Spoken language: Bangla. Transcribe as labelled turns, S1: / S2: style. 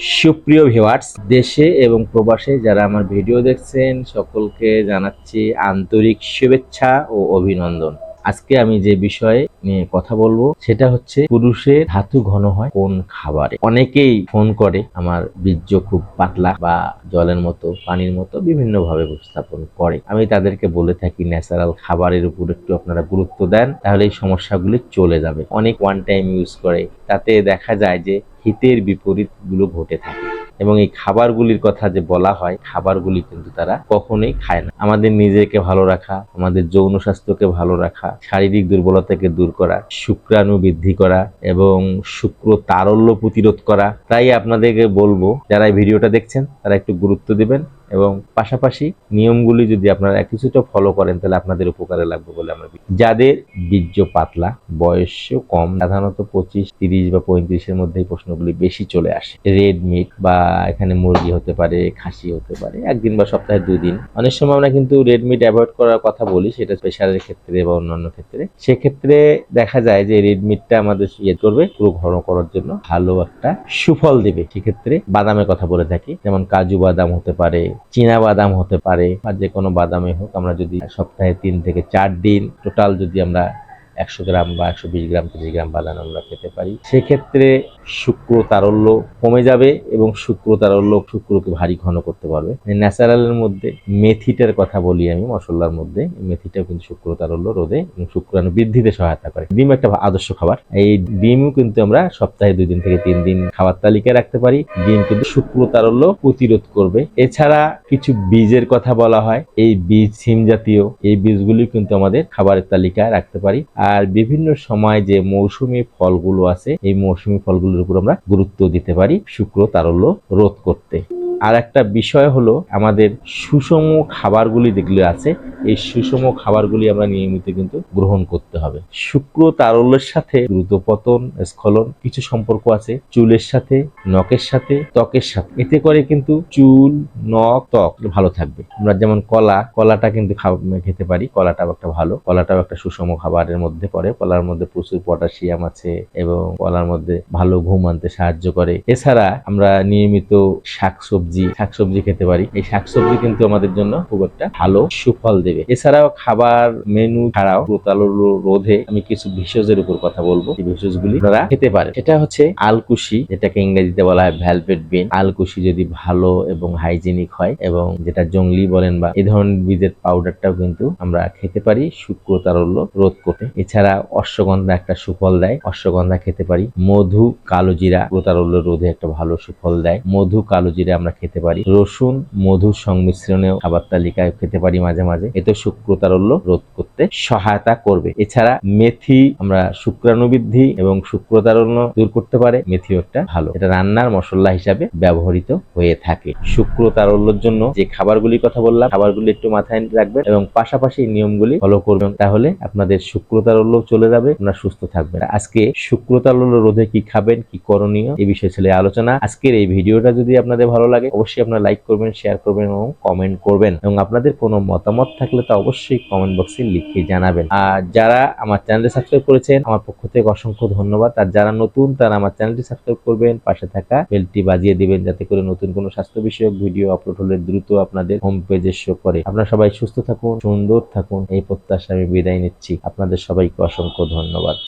S1: সুপ্রিয় ভিওয়ার্স দেশে এবং প্রবাসে যারা আমার ভিডিও দেখছেন, সকলকে জানাচ্ছি আন্তরিক শুভেচ্ছা ও অভিনন্দন। আজকে আমি যে বিষয়ে নিয়ে কথা বলব, সেটা হচ্ছে পুরুষের ধাতু ঘন হয় কোন খাবারে। অনেকেই ফোন করে আমার বীর্য খুব পাতলা বা জলের মতো, পানির মতো বিভিন্ন ভাবে উপস্থাপন করে। আমি তাদেরকে বলে থাকি, ন্যাচারাল খাবারের উপর একটু আপনারা গুরুত্ব দেন, তাহলে এই সমস্যাগুলি চলে যাবে। অনেক ওয়ান টাইম ইউজ করে। তাতে দেখা যায় যে হিতের বিপরীতগুলো ঘটে থাকে। এবং এই খাবারগুলির কথা যে বলা হয়, খাবারগুলি কিন্তু তারা কখনোই খায় না। আমাদের নিজেকে ভালো রাখা, আমাদের যৌন স্বাস্থ্যকে ভালো রাখা, শারীরিক দুর্বলতাকে দূর করা, শুক্রাণু বৃদ্ধি করা এবং শুক্র তারল্য প্রতিরোধ করা, তাই আপনাদেরকে বলব, যারা এই ভিডিওটা দেখছেন, তারা একটু গুরুত্ব দিবেন। এবং পাশাপাশি নিয়মগুলি যদি আপনারা কিছুটা ফলো করেন, তাহলে আপনাদের উপকারে লাগবে বলে আমরা। যাদের বীর্য পাতলা, বয়সও কম, সাধারণত পঁচিশ, তিরিশ বা পঁয়ত্রিশের মধ্যে প্রশ্নগুলি বেশি চলে আসে। রেড মিট বা এখানে মুরগি হতে পারে, খাসি হতে পারে, একদিন বা সপ্তাহে দুদিন অনেক সময় আমরা কিন্তু রেড মিট অ্যাভয়েড করার কথা বলি, সেটা প্রেশারের ক্ষেত্রে বা অন্যান্য ক্ষেত্রে। সেক্ষেত্রে দেখা যায় যে রেড মিটটা আমাদের ইয়ে করবে, পুরো ঘন করার জন্য ভালো একটা সুফল দেবে। সেক্ষেত্রে বাদামের কথা বলে থাকি, যেমন কাজু বাদাম হতে পারে চীনা বাদাম হতে পারে বা যে কোনো বাদামে হোক, আমরা যদি সপ্তাহে তিন থেকে চার দিন টোটাল যদি আমরা একশো গ্রাম বা একশো বিশ গ্রাম তিরিশ গ্রাম বাদাম আমরা খেতে পারি। সেক্ষেত্রে শুক্র তারল্য কমে যাবে এবং শুক্র তারল্য শুক্রকে ভারী ঘন করতে পারবে। ন্যাচারালের মধ্যে মেথিটার কথা বলি আমি, মশলার মধ্যে। মেথিটাও কিন্তু শুক্র তারল্য রোধে এবং শুক্রাণু বৃদ্ধিতে সহায়তা করে। ডিম একটা আদর্শ খাবার। এই ডিমও কিন্তু আমরা সপ্তাহে দুই দিন থেকে তিন দিন খাবার তালিকায় রাখতে পারি। ডিম কিন্তু শুক্র তারল্য প্রতিরোধ করবে। এছাড়া কিছু বীজের কথা বলা হয়। এই বীজ, সিম জাতীয় এই বীজগুলি কিন্তু আমাদের খাবারের তালিকায় রাখতে পারি। আর বিভিন্ন সময় যে মৌসুমি ফলগুলো আছে, এই মৌসুমি ফলগুলোর উপর আমরা গুরুত্ব দিতে পারি শুক্র তারল্য রোধ করতে। আর একটা বিষয় হলো আমাদের সুষম খাবারগুলি যেগুলো আছে এই সুষম খাবারগুলি আমরা নিয়মিত কিন্তু গ্রহণ করতে হবে। শুক্র তারল্যের সাথে দ্রুত পতন, স্খলন, কিছু সম্পর্ক আছে। চুলের সাথে, নখের সাথে, ত্বকের সাথে। এতে করে কিন্তু চুল, নখ, ত্বক ভালো থাকবে। আমরা যেমন কলা, কলাটা কিন্তু খেতে পারি। কলাটাও একটা ভালো। কলাটাও একটা সুষম খাবারের মধ্যে পড়ে। কলার মধ্যে প্রচুর পটাশিয়াম আছে এবং কলার মধ্যে ভালো ঘুম আনতে সাহায্য করে। এছাড়া আমরা নিয়মিত শাকসবজি শাকসবজি খেতে পারি। এই শাকসবজি কিন্তু আমাদের জন্য খুব একটা ভালো সুফল দেবে। এছাড়াও খাবার মেনু ছাড়াও প্রতালোর রোধে আমি কিছু ভেষজের উপর কথা বলব। এই ভেষজগুলি আপনারা খেতে পারে এটা হচ্ছে আলকুশি, যেটাকে ইংরেজিতে বলা হয় ভ্যালভেট বিন। আলকুশি যদি ভালো এবং হাইজেনিক হয় এবং যেটা জংলি বলেন বা এই ধরনের বীজের পাউডারটাও কিন্তু আমরা খেতে পারি শুক্র তারল্য রোধ করতে। এছাড়া অশ্বগন্ধা একটা সুফল দেয়। অশ্বগন্ধা খেতে পারি। মধু কালো জিরা প্রতারল্য রোধে একটা ভালো সুফল দেয়। মধু কালো জিরা আমরা খেতে পারি। রসুন, মধুর সংমিশ্রণেও খাবার তালিকায় খেতে পারি মাঝে মাঝে। এতে শুক্র তারল্য রোধ করতে সহায়তা করবে। এছাড়া মেথি আমরা শুক্রাণু বৃদ্ধি এবং শুক্র তারল্য দূর করতে পারে, মেথিও একটা ভালো। এটা রান্নার মশলা হিসাবে ব্যবহৃত হয়ে থাকে। শুক্র তারল্যর জন্য যে খাবারগুলির কথা বললাম, খাবারগুলি একটু মাথায় রাখবেন এবং পাশাপাশি নিয়মগুলি ফলো করবেন। তাহলে আপনাদের শুক্র তারল্য চলে যাবে, আপনারা সুস্থ থাকবেন। আজকে শুক্র তারল্য রোধে কি খাবেন, কি করণীয় এই বিষয়ে ছিল আলোচনা। আজকের এই ভিডিওটা যদি আপনাদের ভালো লাগে, অবশ্যই আপনারা লাইক করবেন, শেয়ার করবেন এবং কমেন্ট করবেন। এবং আপনাদের কোনো মতামত থাকলে তা অবশ্যই কমেন্ট বক্সে লিখে জানাবেন। আর যারা আমার চ্যানেলটি সাবস্ক্রাইব করেছেন, আমার পক্ষ থেকে অসংখ্য ধন্যবাদ। আর যারা নতুন, তারা আমার চ্যানেলটি সাবস্ক্রাইব করবেন, পাশে থাকা বেলটি বাজিয়ে দিবেন, যাতে করে নতুন কোনো স্বাস্থ্য বিষয়ক ভিডিও আপলোড হলে দ্রুত আপনাদের হোম পেজে শো করে। আপনারা সবাই সুস্থ থাকুন, সুন্দর থাকুন, এই প্রত্যাশা আমি বিদায় নিচ্ছি। আপনাদের সবাইকে অসংখ্য ধন্যবাদ।